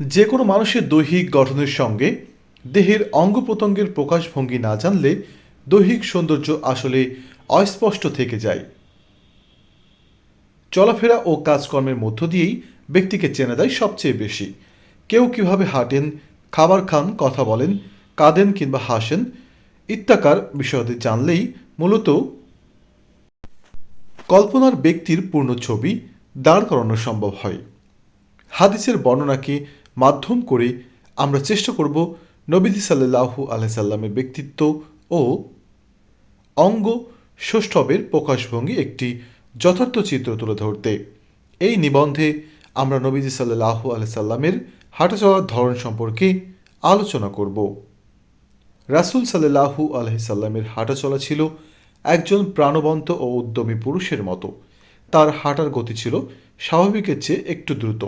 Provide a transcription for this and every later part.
যে কোনো মানুষের দৈহিক গঠনের সঙ্গে দেহের অঙ্গ প্রত্যঙ্গের প্রকাশভঙ্গি না জানলে দৈহিক সৌন্দর্য আসলে অস্পষ্ট থেকে যায়। চলাফেরা ও কাজকর্মের মধ্য দিয়েই ব্যক্তিকে চেনা যায় সবচেয়ে বেশি। কেউ কীভাবে হাঁটেন, খাবার খান, কথা বলেন, কাঁদেন কিংবা হাসেন, ইত্যাকার বিষয়াদি জানলেই মূলত কল্পনার ব্যক্তির পূর্ণ ছবি দাঁড় করানো সম্ভব হয়। হাদিসের বর্ণনাকে মাধ্যম করে আমরা চেষ্টা করব নবীজি সাল্লাহু আলাইসাল্লামের ব্যক্তিত্ব ও অঙ্গ সৌষ্ঠবের প্রকাশভঙ্গি একটি যথার্থ চিত্র তুলে ধরতে। এই নিবন্ধে আমরা নবীজি সাল্লাহু আলাইসাল্লামের হাঁটা চলার ধরন সম্পর্কে আলোচনা করব। রাসুল সাল্লাহু আলহিসাল্লামের হাঁটা চলা ছিল একজন প্রাণবন্ত ও উদ্যমী পুরুষের মতো। তার হাঁটার গতি ছিল স্বাভাবিকের চেয়ে একটু দ্রুত।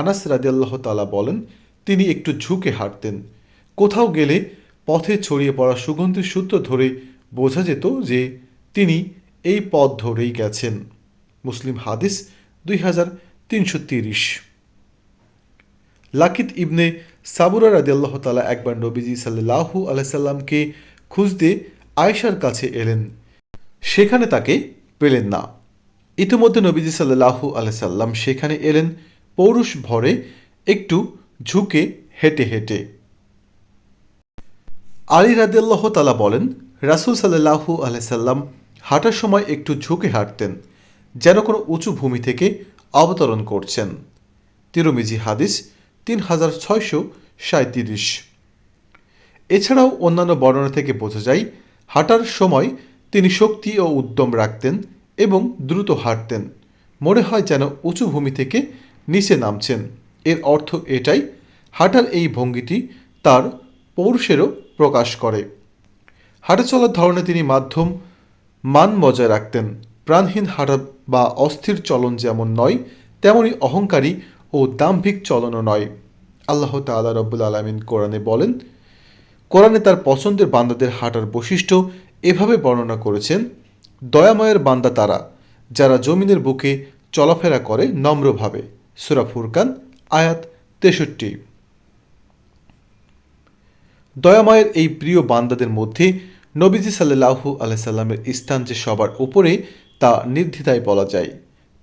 আনাস রাদিয়াল্লাহ তালা বলেন, তিনি একটু ঝুঁকে হাঁটতেন। কোথাও গেলে পথে ছড়িয়ে পড়া সুগন্ধির সূত্র ধরে বোঝা যেত যে তিনি এই পথ ধরেই গেছেন। মুসলিম হাদিস দুই হাজার তিনশো তিরিশ। লাকিত ইবনে সাবুরা রাদিয়াল্লাহ তালা একবার নবীজি সাল্লাহু আলাইসাল্লামকে খুঁজতে আয়েশার কাছে এলেন। সেখানে তাকে পেলেন না। ইতিমধ্যে নবীজি সাল্লাহু আলাইসাল্লাম সেখানে এলেন। পৌরুষ ভরে একটু ঝুঁকে হেঁটে হেঁটে। আলী রাদিয়াল্লাহ তালা বলেন, রাসুল সাল্লাহু আলাইসাল্লাম হাঁটার সময় একটু ঝুঁকে হাঁটতেন, যেন কোনো উঁচু ভূমি থেকে অবতরণ করছেন। তিরমিজি হাদিস তিন হাজার ছয়শো সাঁত্রিশ এছাড়াও অন্যান্য বর্ণনা থেকে বোঝা যায়, হাঁটার সময় তিনি শক্তি ও উদ্যম রাখতেন এবং দ্রুত হাঁটতেন। মনে হয় যেন উঁচু ভূমি থেকে নিচে নামছেন। এর অর্থ এটাই হাঁটার এই ভঙ্গিটি তার পৌরুষেরও প্রকাশ করে। হাঁটা চলার ধরনে তিনি মাধ্যম মান বজায় রাখতেন। প্রাণহীন হাঁটা বা অস্থির চলন যেমন নয়, তেমনি অহংকারী ও দাম্ভিক চলনও নয়। আল্লাহ তাল্লাহ রব্বুল আলমিন কোরআনে বলেন, কোরআনে তার পছন্দের বান্দাদের হাঁটার বৈশিষ্ট্য এভাবে বর্ণনা করেছেন, দয়াময়ের বান্দা তারা, যারা জমিনের বুকে চলাফেরা করে নম্রভাবে। সুরা ফুরকান, আয়াত তেষট্টি। দয়াময়ের এই প্রিয় বান্দাদের মধ্যে নবীজি সাল্লাহু আলাইসাল্লামের স্থান যে সবার উপরে, তা নির্দ্বিধায় বলা যায়।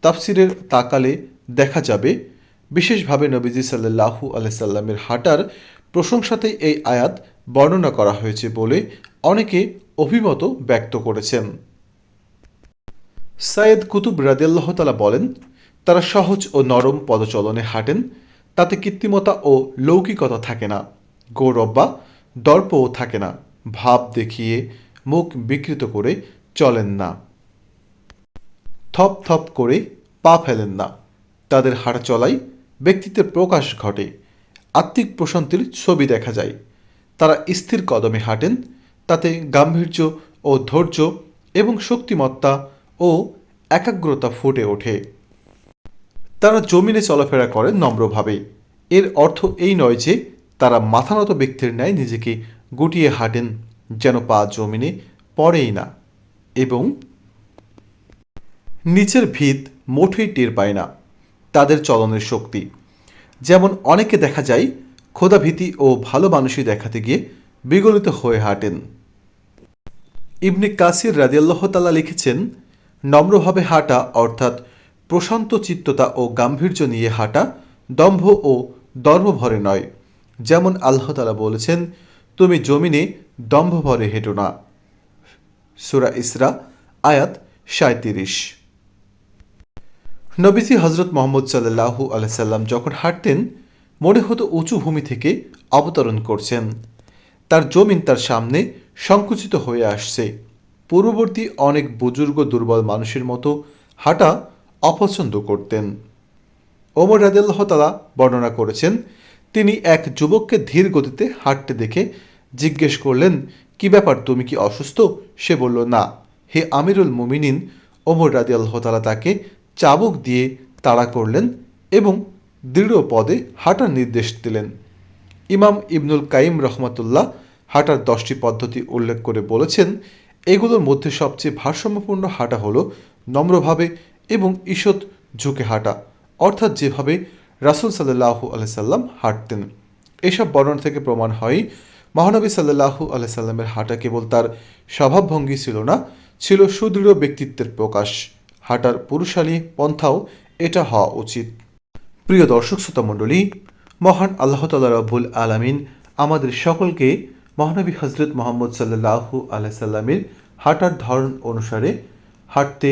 তাফসিরের তাকালে দেখা যাবে, বিশেষভাবে নবীজি সাল্লাহু আলাইসাল্লামের হাঁটার প্রশংসাতেই এই আয়াত বর্ণনা করা হয়েছে বলে অনেকে অভিমত ব্যক্ত করেছেন। সায়েদ কুতুব রাদিয়াল্লাহ তালা বলেন তারা সহজ ও নরম পদচলনে হাঁটেন, তাতে কৃত্রিমতা ও লৌকিকতা থাকে না গৌরব বা দর্পও থাকে না, ভাব দেখিয়ে মুখ বিকৃত করে চলেন না। থপ থপ করে পা ফেলেন না, তাদের হাঁটা চলাই ব্যক্তিত্বের প্রকাশ ঘটে, আত্মিক প্রশান্তির ছবি দেখা যায়। তারা স্থির কদমে হাঁটেন, তাতে গাম্ভীর্য ও ধৈর্য এবং শক্তিমত্তা ও একাগ্রতা ফুটে ওঠে। তারা জমিনে চলাফেরা করেন নম্রভাবে। এর অর্থ এই নয় যে তারা মাথানত ব্যক্তির ন্যায় নিজেকে গুটিয়ে হাঁটেন, যেন পা জমিনে পড়েই না এবং নিচের ভিত মোটেই টের পায় না। তাদের চলনের শক্তি। যেমন অনেকে দেখা যায় ক্ষোধাভীতি ও ভালো মানুষই দেখাতে গিয়ে বিগলিত হয়ে হাঁটেন। ইবনে কাসির রাজিয়াল্লাহ তালা লিখেছেন, নম্রভাবে হাঁটা অর্থাৎ প্রশান্ত চিত্ততা ও গাম্ভীর্য নিয়ে হাঁটা দম্ভ ও দর্ভভরে নয়। যেমন আল্লাহ তালা বলেছেন, তুমি জমিনে দম্ভভরে হেঁটো না। সুরা ইসরা, আয়াত সাঁত্রিশ নবীজি হজরত মোহাম্মদ সাল্লাহু আলাইসাল্লাম যখন হাঁটতেন, মনে হতো উঁচু ভূমি থেকে অবতরণ করছেন। তার জমিন তার সামনে সংকুচিত হয়ে আসছে। পূর্ববর্তী অনেক বুজুর্গ দুর্বল মানুষের মতো হাঁটা অপছন্দ করতেন। ওমর রাদিল্লাহ তালা বর্ণনা করেছেন, তিনি এক যুবককে ধীর গতিতে হাঁটতে দেখে জিজ্ঞেস করলেন, কি ব্যাপার, তুমি কি অসুস্থ? সে বলল, না। হে আমিরুল মুমিনিন, ওমর রাদি আল্লাহ তালা তাকে চাবুক দিয়ে তাড়া করলেন এবং দৃঢ় পদে হাঁটার নির্দেশ দিলেন। ইমাম ইবনুল কাইম রহমতুল্লাহ হাঁটার দশটি পদ্ধতি উল্লেখ করে বলেছেন, এগুলোর মধ্যে সবচেয়ে ভারসাম্যপূর্ণ হাঁটা হলো নম্রভাবে এবং ঈষৎ ঝুঁকে হাঁটা, অর্থাৎ যেভাবে রাসুল সাল্লাহু আলাইসাল্লাম হাঁটতেন। এসব বর্ণনা থেকে প্রমাণ হয়, মহানবী সাল্লাহু আলাইসাল্লামের হাঁটা কেবল তার স্বভাবভঙ্গি ছিল না, ছিল সুদৃঢ় ব্যক্তিত্বের প্রকাশ। হাঁটার পুরুষালী পন্থাও এটা হওয়া উচিত। প্রিয় দর্শক শ্রোতা মণ্ডলী মহান আল্লাহ তালা রব্বুল আলামিন আমাদের সকলকে মহানবী হজরত মোহাম্মদ সাল্লাহু আলাইসাল্লামের হাঁটার ধরন অনুসারে হাঁটতে